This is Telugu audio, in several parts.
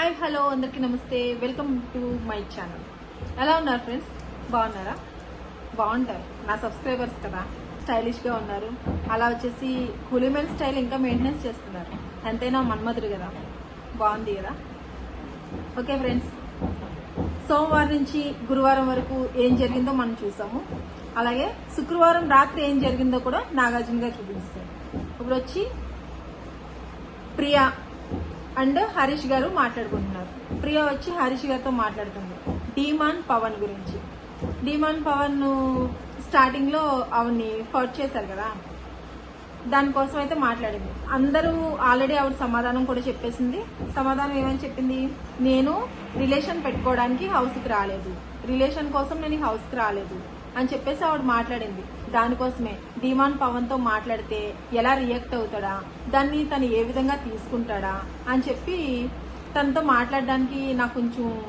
హాయ్ హలో అందరికీ నమస్తే. వెల్కమ్ టు మై ఛానల్ ఎలా ఉన్నారు ఫ్రెండ్స్ బాగున్నారా? బాగుంటారు. నా సబ్స్క్రైబర్స్ కదా. స్టైలిష్గా ఉన్నారు. అలా వచ్చేసి కులిమెన్ స్టైల్ ఇంకా మెయింటెనెన్స్ చేస్తున్నారు. ఎంతైనా మన్మధుడు కదా? బాగుంది కదా? ఓకే ఫ్రెండ్స్ సోమవారం నుంచి గురువారం వరకు ఏం జరిగిందో మనం చూసాము. అలాగే శుక్రవారం రాత్రి ఏం జరిగిందో కూడా నాగార్జున గారు చూపిస్తారు. ఇప్పుడు వచ్చి ప్రియా అండ్ హరీష్ గారు మాట్లాడుకుంటున్నారు. ప్రియా వచ్చి హరీష్ గారితో మాట్లాడుతుంది. డీమాన్ పవన్ గురించి. డీమాన్ పవన్ స్టార్టింగ్లో ఆవిడ్ని ఫర్ట్ చేశారు కదా. దానికోసం అయితే మాట్లాడింది. అందరూ ఆల్రెడీ ఆవిడ సమాధానం కూడా చెప్పేసింది. సమాధానం ఏమని చెప్పింది? నేను రిలేషన్ పెట్టుకోవడానికి హౌస్కి రాలేదు. రిలేషన్ కోసం నేను హౌస్కి రాలేదు. అని చెప్పేసి ఆవిడ మాట్లాడింది. దానికోసమే డిమాన్ పవన్తో మాట్లాడితే ఎలా రియాక్ట్ అవుతాడా? దాన్ని తను ఏ విధంగా తీసుకుంటాడా? అని చెప్పి తనతో మాట్లాడడానికి నాకు కొంచెం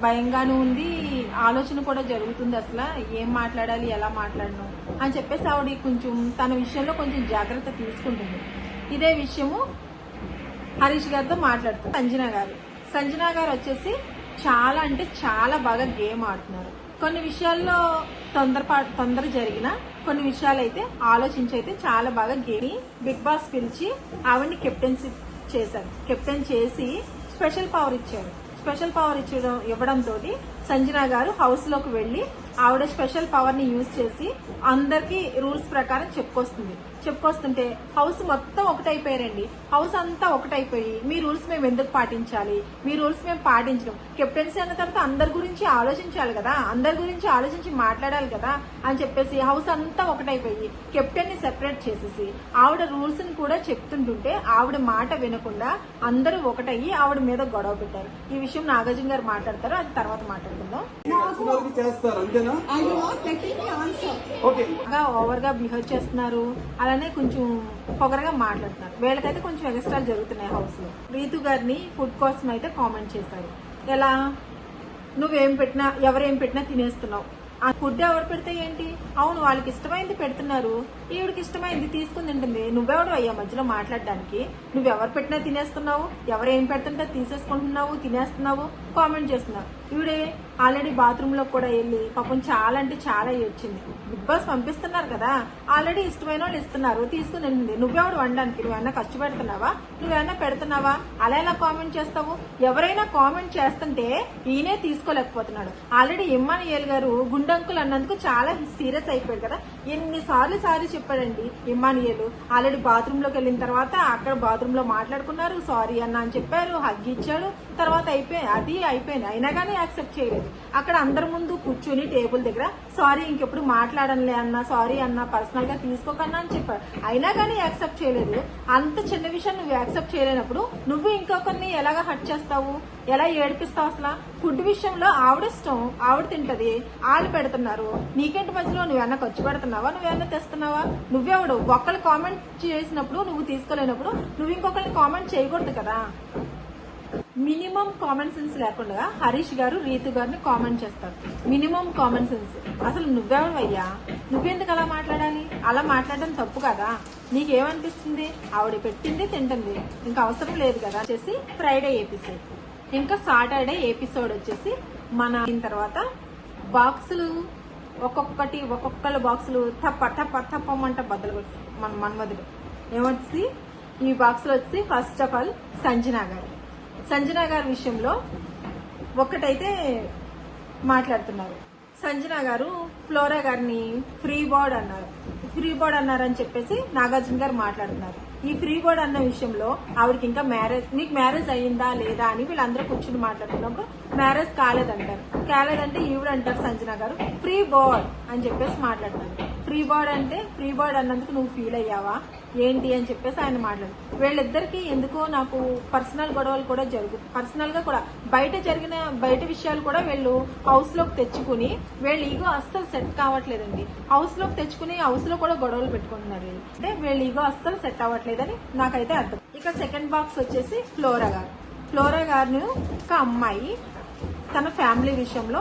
భయంగాను ఉంది. ఆలోచన కూడా జరుగుతుంది అసలు. ఏం మాట్లాడాలి? ఎలా మాట్లాడను? అని చెప్పేసి ఆవిడ కొంచెం తన విషయంలో కొంచెం జాగ్రత్త తీసుకుంటుంది. ఇదే విషయము హరీష్ గారితో మాట్లాడుతుంది. సంజన గారు. సంజన గారు వచ్చేసి చాలా అంటే చాలా బాగా గేమ్ ఆడుతున్నారు. కొన్ని విషయాల్లో తొందరపా తొందర జరిగిన కొన్ని విషయాలు అయితే ఆలోచించి అయితే చాలా బాగా గేమి బిగ్ బాస్ పిలిచి ఆవిడ్ని కెప్టెన్సీ చేశారు. కెప్టెన్ చేసి స్పెషల్ పవర్ ఇచ్చారు. స్పెషల్ పవర్ ఇచ్చడం ఇవ్వడంతో సంజన గారు హౌస్లోకి వెళ్ళి ఆవిడ స్పెషల్ పవర్ని యూజ్ చేసి అందరికి రూల్స్ ప్రకారం చెప్పుకొస్తుంది. చెప్పుకొస్తుంటే హౌస్ మొత్తం ఒకటైపోయారండి. హౌస్ అంతా ఒకటైపోయి మీ రూల్స్ మేము ఎందుకు పాటించాలి? మీ రూల్స్ మేము పాటించడం. కెప్టెన్సీ అన్న తర్వాత అందరి గురించి ఆలోచించాలి కదా. అందరి గురించి ఆలోచించి మాట్లాడాలి కదా అని చెప్పేసి హౌస్ అంతా ఒకటైపోయి కెప్టెన్ని సెపరేట్ చేసేసి ఆవిడ రూల్స్ని కూడా చెప్తుంటుంటే ఆవిడ మాట వినకుండా అందరూ ఒకటయ్యి ఆవిడ మీద గొడవ పెట్టారు. ఈ విషయం నాగార్జున గారు మాట్లాడతారు అది తర్వాత మాట్లాడుకుందాం ఓవర్గా బిహేవ్ చేస్తున్నారు. అలానే కొంచెం పొగరగా మాట్లాడుతున్నారు. వీళ్ళకైతే కొంచెం ఎక్స్ట్రా జరుగుతున్నాయి హౌస్లో. రీతు గారిని ఫుడ్ కోసం అయితే కామెంట్ చేశారు. ఎలా? నువ్వేం పెట్టినా ఎవరేం పెట్టినా తినేస్తున్నావు. ఆ ఫుడ్ ఎవరు పెడితే ఏంటి? అవును వాళ్ళకి ఇష్టమైంది పెడుతున్నారు. ఈవిడికి ఇష్టమైంది తీసుకుని తింటుంది. నువ్వెవడు అయ్యా మధ్యలో మాట్లాడడానికి? నువ్వెవరు పెట్టినా తినేస్తున్నావు? ఎవరు ఏం పెడుతుంటే తీసేసుకుంటున్నావు తినేస్తున్నావు? కామెంట్ చేస్తున్నావు ఈవిడే ఆల్రెడీ బాత్రూంలో కూడా వెళ్ళి పాపం చాలా అంటే చాలా అయ్యి వచ్చింది బిగ్ బాస్ పంపిస్తున్నారు కదా ఆల్రెడీ ఇష్టమైన వాళ్ళు ఇస్తున్నారు తీసుకుని తింటుంది. నువ్వెవడు వండడానికి? నువ్వేమన్నా ఖర్చు పెడుతున్నావా? నువ్వేమన్నా పెడుతున్నావా? అలా ఎలా కామెంట్ చేస్తావు? ఎవరైనా కామెంట్ చేస్తుంటే ఈయనే తీసుకోలేకపోతున్నాడు. ఆల్రెడీ ఇమ్మానియల్ గారు గుండె గుండంకులు అన్నందుకు చాలా సీరియస్ అయిపోయాడు కదా. ఎన్నిసార్లు సారీ చెప్పాడండి. ఇమ్మానియలు ఆల్రెడీ బాత్రూమ్లోకి వెళ్ళిన తర్వాత అక్కడ బాత్రూమ్లో మాట్లాడుకున్నారు. సారీ అన్న అని చెప్పారు హగ్ ఇచ్చాడు. తర్వాత అయిపోయి అది అయిపోయింది. అయినా కానీ యాక్సెప్ట్ చేయలేదు. అక్కడ అందరి ముందు కూర్చొని టేబుల్ దగ్గర సారీ ఇంకెప్పుడు మాట్లాడనులే అన్న సారీ అన్న పర్సనల్గా తీసుకోకన్నా అని చెప్పాడు అయినా కానీ యాక్సెప్ట్ చేయలేదు. అంత చిన్న విషయం నువ్వు యాక్సెప్ట్ చేయలేనప్పుడు నువ్వు ఇంకొకరిని ఎలాగ హట్ చేస్తావు? ఎలా ఏడిపిస్తావు అసలు? ఫుడ్ విషయంలో ఆవిడ ఇష్టం ఆవిడ తింటది వాళ్ళు పెడుతున్నారు. నీకేంటి మధ్యలో? నువ్వేమన్నా ఖర్చు పెడుతున్నావా? నువ్వేమన్నా తెస్తున్నావా? నువ్వెవడు ఒక్కళ్ళు కామెంట్ చేసినప్పుడు నువ్వు తీసుకోలేనప్పుడు నువ్వు ఇంకొకరిని కామెంట్ చేయకూడదు కదా. మినిమం కామన్ సెన్స్ లేకుండా హరీష్ గారు రీతు గారిని కామెంట్ చేస్తారు. మినిమం కామన్ సెన్స్ అసలు నువ్వెవడవయ్యా? నువ్వెందుకు అలా మాట్లాడాలి? అలా మాట్లాడడం తప్పు కదా. నీకేమనిపిస్తుంది? ఆవిడ పెట్టింది తింటుంది. ఇంకా అవసరం లేదు కదా చేసి ఫ్రైడే ఎపిసోడ్ ఇంకా సాటర్డే ఎపిసోడ్ వచ్చేసి మన అయిన తర్వాత బాక్సులు ఒక్కొక్కటి ఒక్కొక్కళ్ళ బాక్సులు తప్ప తప్ప తప్పమంట బద్దలు మన మన్మధుడు. ఏమొచ్చి ఈ బాక్సులు వచ్చి ఫస్ట్ ఆఫ్ ఆల్ సంజనా గారు. సంజన గారి విషయంలో ఒక్కటైతే మాట్లాడుతున్నారు. సంజన గారు ఫ్లోరా గారిని ఫ్రీ బోర్డ్ అన్నారు. ఫ్రీ బోర్డ్ అన్నారని చెప్పేసి నాగార్జున గారు మాట్లాడుతున్నారు. ఈ ఫ్రీ బోర్డ్ అన్న విషయంలో ఆవిడకి ఇంకా మ్యారేజ్ నీకు మ్యారేజ్ అయ్యిందా లేదా అని వీళ్ళందరూ కూర్చుని మాట్లాడుతున్నప్పుడు మ్యారేజ్ కాలేదంటారు. కాలేదంటే ఈవిడ అంటారు సంజన గారు ఫ్రీ బోర్డ్ అని చెప్పేసి మాట్లాడుతున్నారు. ఫ్రీ బర్డ్ అంటే ఫ్రీ బోర్డ్ అన్నందుకు నువ్వు ఫీల్ అయ్యావా? ఏంటి అని చెప్పేసి ఆయన మాట్లాడు. వీళ్ళిద్దరికి ఎందుకో నాకు పర్సనల్ గొడవలు కూడా జరుగు పర్సనల్గా కూడా బయట జరిగిన బయట విషయాలు కూడా వీళ్ళు హౌస్లోకి తెచ్చుకుని వీళ్ళ ఈగో అస్సలు సెట్ కావట్లేదండి. హౌస్లోకి తెచ్చుకుని హౌస్లో కూడా గొడవలు పెట్టుకుంటున్నారు వీళ్ళు. అంటే వీళ్ళ ఈగో అస్సలు సెట్ అవ్వట్లేదని నాకైతే అర్థం. ఇక సెకండ్ బాక్స్ వచ్చేసి ఫ్లోరా గారు. ఫ్లోరా గారు ఒక అమ్మాయి తన ఫ్యామిలీ విషయంలో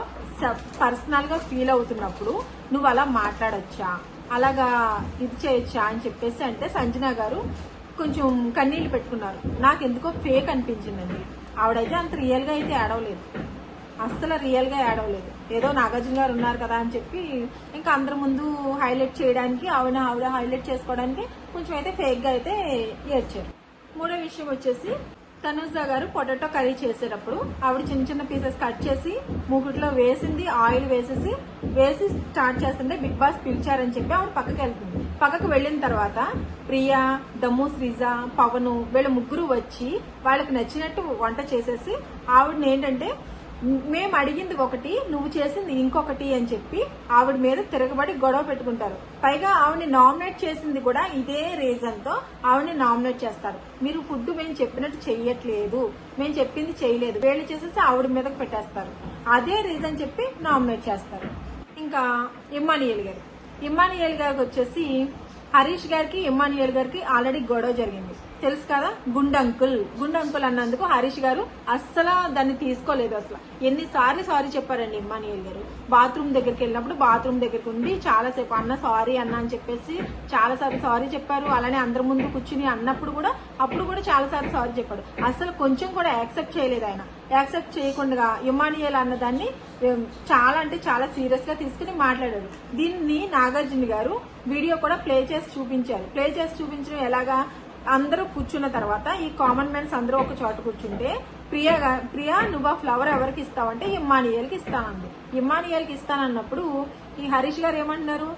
పర్సనల్గా ఫీల్ అవుతున్నప్పుడు నువ్వు అలా మాట్లాడొచ్చా? అలాగా ఇది చేయొచ్చా అని చెప్పేసి అంటే సంజన గారు కొంచెం కన్నీళ్ళు పెట్టుకున్నారు. నాకు ఎందుకో ఫేక్ అనిపించిందండి. ఆవిడైతే అంత రియల్గా అయితే ఏడవలేదు అస్సలు రియల్గా ఏడవలేదు ఏదో నాగార్జున గారు ఉన్నారు కదా అని చెప్పి ఇంకా అందరి ముందు హైలైట్ చేయడానికి ఆవిడ ఆవిడ హైలైట్ చేసుకోవడానికి కొంచెం అయితే ఫేక్గా అయితే ఏడ్చారు. మూడో విషయం వచ్చేసి తనుజ గారు పొటాటో కర్రీ చేసేటప్పుడు ఆవిడ చిన్న చిన్న పీసెస్ కట్ చేసి మూకుట్లో వేసింది ఆయిల్ వేసేసి వేసి స్టార్ట్ చేస్తుంటే బిగ్ బాస్ పిలిచారని చెప్పి ఆవిడ పక్కకి వెళ్తుంది. పక్కకు వెళ్ళిన తర్వాత ప్రియా దమ్ము శ్రీజ పవను వీళ్ళ ముగ్గురు వచ్చి వాళ్ళకి నచ్చినట్టు వంట చేసేసి ఆవిడని ఏంటంటే మేము అడిగింది ఒకటి నువ్వు చేసింది ఇంకొకటి అని చెప్పి ఆవిడ మీద తిరగబడి గొడవ పెట్టుకుంటారు. పైగా ఆవిడని నామినేట్ చేసింది కూడా ఇదే రీజన్తో ఆవిడని నామినేట్ చేస్తారు. మీరు ఫుడ్ మేము చెప్పినట్టు చెయ్యట్లేదు. మేము చెప్పింది చేయలేదు. వేళ్ళు చేసేసి ఆవిడ మీదకి పెట్టేస్తారు. అదే రీజన్ చెప్పి నామినేట్ చేస్తారు. ఇంకా ఇమ్మానియల్ గారు. ఇమ్మానియల్ గారికి వచ్చేసి హరీష్ గారికి ఇమ్మానియల్ గారికి ఆల్రెడీ గొడవ జరిగింది. తెలుసు కదా? గుండంకుల్. గుండంకుల్ అన్నందుకు హరీష్ గారు అస్సలు దాన్ని తీసుకోలేదు అసలు. ఎన్నిసార్లు సారీ చెప్పారండి ఇమ్మానియల్ గారు. బాత్రూమ్ దగ్గరికి వెళ్ళినప్పుడు బాత్రూమ్ దగ్గరికి ఉండి చాలాసేపు అన్న సారీ అన్న అని చెప్పేసి చాలాసార్లు సారీ చెప్పారు. అలానే అందరి ముందు కూర్చుని అన్నప్పుడు కూడా అప్పుడు కూడా చాలాసార్లు సారీ చెప్పాడు. అసలు కొంచెం కూడా యాక్సెప్ట్ చేయలేదు ఆయన. యాక్సెప్ట్ చేయకుండా ఇమానియల్ అన్నదాన్ని చాలా అంటే చాలా సీరియస్గా తీసుకుని మాట్లాడారు దీన్ని నాగార్జున గారు వీడియో కూడా ప్లే చేసి చూపించారు. ప్లే చేసి చూపించడం ఎలాగా? అందరూ కూర్చున్న తర్వాత ఈ కామన్ మెన్స్ అందరూ ఒక చోట కూర్చుంటే ప్రియా ప్రియా నువ్వు ఆ ఫ్లవర్ ఎవరికి ఇస్తావంటే ఇమ్మానియల్కి ఇస్తానంది. ఇమ్మానియల్కి ఇస్తానన్నప్పుడు ఈ హరీష్ గారు ఏమంటున్నారు?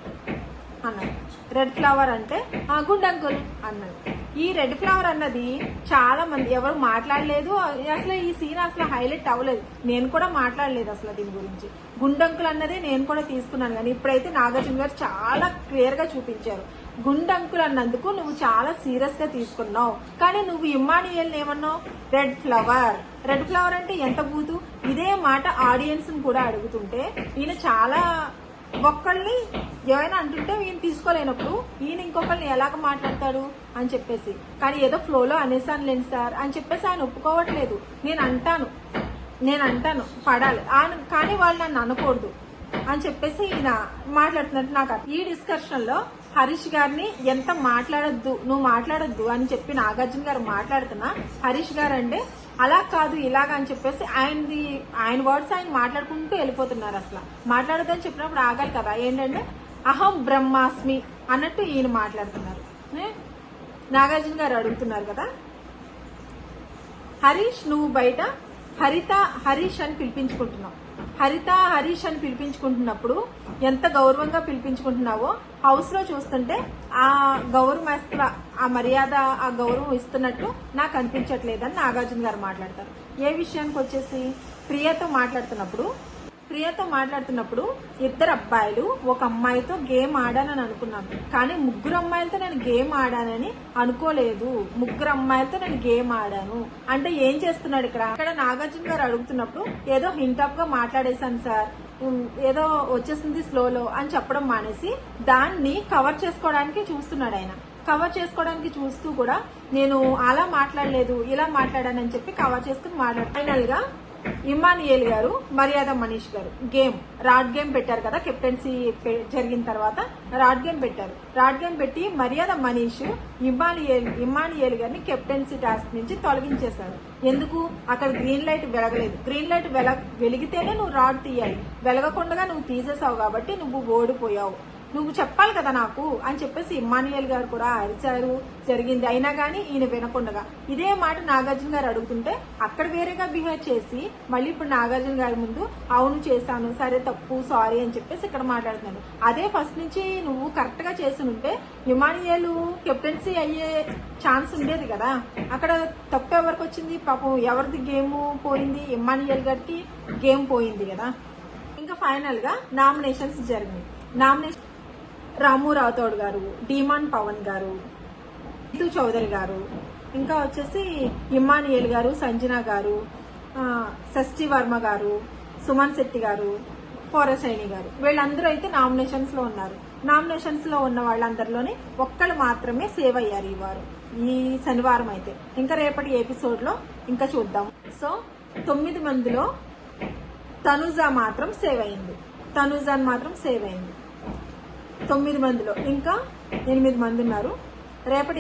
అన్నారు రెడ్ ఫ్లవర్ అంటే గుండంకులు గుడ్ అంకుల్ అన్నది. ఈ రెడ్ ఫ్లవర్ అన్నది చాలా మంది ఎవరు మాట్లాడలేదు. అసలు ఈ సీన్ అసలు హైలైట్ అవ్వలేదు. నేను కూడా మాట్లాడలేదు అసలు దీని గురించి. గుండంకులు అన్నదే నేను కూడా తీసుకున్నాను. కానీ ఇప్పుడైతే నాగార్జున గారు చాలా క్లియర్గా చూపించారు. గుండంకులు అన్నందుకు నువ్వు చాలా సీరియస్గా తీసుకున్నావు. కానీ నువ్వు ఇమ్మానియల్ ఏమన్నావు? రెడ్ ఫ్లవర్ రెడ్ ఫ్లవర్ అంటే ఎంత బూతు? ఇదే మాట ఆడియన్స్ కూడా అడుగుతుంటే ఈయన చాలా ఒక్కళ్ళని ఏమైనా అంటుంటే ఈయన తీసుకోలేనప్పుడు ఈయన ఇంకొకరిని ఎలాగ మాట్లాడతాడు అని చెప్పేసి. కానీ ఏదో ఫ్లోలో అనేసాను లేండి సార్ అని చెప్పేసి ఆయన ఒప్పుకోవట్లేదు. నేను అంటాను. నేను అంటాను. పడాలి. ఆయన- కానీ వాళ్ళు నన్ను అనకూడదు అని చెప్పేసి ఈయన మాట్లాడుతున్నట్టు నాకు ఈ డిస్కషన్లో హరీష్ గారిని ఎంత మాట్లాడొద్దు నువ్వు మాట్లాడొద్దు అని చెప్పి నాగార్జున గారు మాట్లాడుతున్నా హరీష్ గారు అంటే అలా కాదు ఇలాగ అని చెప్పేసి ఆయనది ఆయన వర్డ్స్ ఆయన మాట్లాడుకుంటూ వెళ్ళిపోతున్నారు అసలు. మాట్లాడదని చెప్పినప్పుడు ఆగాలి కదా. ఏంటంటే అహం బ్రహ్మాస్మి అన్నట్టు ఈయన మాట్లాడుతున్నారు. నాగార్జున గారు అడుగుతున్నారు కదా. హరీష్ నువ్వు బయట హరిత హరీష్ అని పిలిపించుకుంటున్నావు. హరిత హరీష్ అని పిలిపించుకుంటున్నప్పుడు ఎంత గౌరవంగా పిలిపించుకుంటున్నావో హౌస్లో చూస్తుంటే ఆ గౌరవం ఆ మర్యాద ఆ గౌరవం ఇస్తున్నట్టు నాకు అనిపించట్లేదని నాగార్జున గారు మాట్లాడతారు. ఏ విషయానికి వచ్చేసి ప్రియతో మాట్లాడుతున్నప్పుడు ప్రియతో మాట్లాడుతున్నప్పుడు ఇద్దరు అబ్బాయిలు ఒక అమ్మాయితో గేమ్ ఆడానని అనుకున్నాను. కానీ ముగ్గురు అమ్మాయిలతో నేను గేమ్ ఆడానని అనుకోలేదు. ముగ్గురు అమ్మాయిలతో నేను గేమ్ ఆడాను. అంటే ఏం చేస్తున్నాడు ఇక్కడ? ఇక్కడ నాగార్జున గారు అడుగుతున్నప్పుడు ఏదో హింటాప్గా మాట్లాడేశాను సార్. ఏదో వచ్చేసింది స్లోలో అని చెప్పడం మానేసి దాన్ని కవర్ చేసుకోవడానికి చూస్తున్నాడు ఆయన. కవర్ చేసుకోవడానికి చూస్తూ కూడా నేను అలా మాట్లాడలేదు ఇలా మాట్లాడానని చెప్పి కవర్ చేసుకుని మాట్లాడు ఫైనల్గా ఇమానియేల్ గారు మర్యాద మనీష్ గారు గేమ్ రాడ్ గేమ్ పెట్టారు కదా కెప్టెన్సీ జరిగిన తర్వాత రాడ్ గేమ్ పెట్టారు. రాడ్ గేమ్ పెట్టి మర్యాద మనీష్ ఇమానియేల్ ఇమానియేల్ గారిని కెప్టెన్సీ టాస్క్ నుంచి తొలగించేశారు. ఎందుకు? అక్కడ గ్రీన్ లైట్ వెలగలేదు. గ్రీన్ లైట్ వెలగ వెలిగితేనే నువ్వు రాడ్ తీయాలి. వెలగకుండా నువ్వు తీసేసావు కాబట్టి నువ్వు ఓడిపోయావు. నువ్వు చెప్పాలి కదా నాకు అని చెప్పేసి ఇమ్మానుయల్ గారు కూడా అరిచారు జరిగింది. అయినా కానీ ఈయన వినకుండా ఇదే మాట నాగార్జున గారు అడుగుతుంటే అక్కడ వేరేగా బిహేవ్ చేసి మళ్ళీ ఇప్పుడు నాగార్జున గారి ముందు అవును చేశాను సరే తప్పు సారీ అని చెప్పేసి ఇక్కడ మాట్లాడుతున్నాను అదే ఫస్ట్ నుంచి నువ్వు కరెక్ట్గా చేసి ఉంటే ఇమానియల్ కెప్టెన్సీ అయ్యే ఛాన్స్ ఉండేది కదా. అక్కడ తప్పు ఎవరికి వచ్చింది? పాపం ఎవరిది గేమ్ పోయింది? ఇమానియల్ గారికి గేమ్ పోయింది కదా. ఇంకా ఫైనల్గా నామినేషన్స్ జరిగినాయి. నామినేషన్ రాము రాథోడ్ గారు డీమాన్ పవన్ గారు రితు చౌదరి గారు ఇంకా వచ్చేసి ఇమ్మానియల్ గారు సంజన గారు షష్ఠి వర్మ గారు సుమన్ శెట్టి గారు పోరసైని గారు. వీళ్ళందరూ అయితే నామినేషన్స్లో ఉన్నారు. నామినేషన్స్లో ఉన్న వాళ్ళందరిలోనే ఒక్కళ్ళు మాత్రమే సేవ్ అయ్యారు ఈ వారు. ఈ శనివారం అయితే. ఇంకా రేపటి ఎపిసోడ్లో ఇంకా చూద్దాం. సో తొమ్మిది మందిలో తనుజా మాత్రం సేవ్ అయింది. తనుజాన్ మాత్రం సేవ్ అయింది. తొమ్మిది మందిలో. ఇంకా ఎనిమిది మంది ఉన్నారు. రేపటి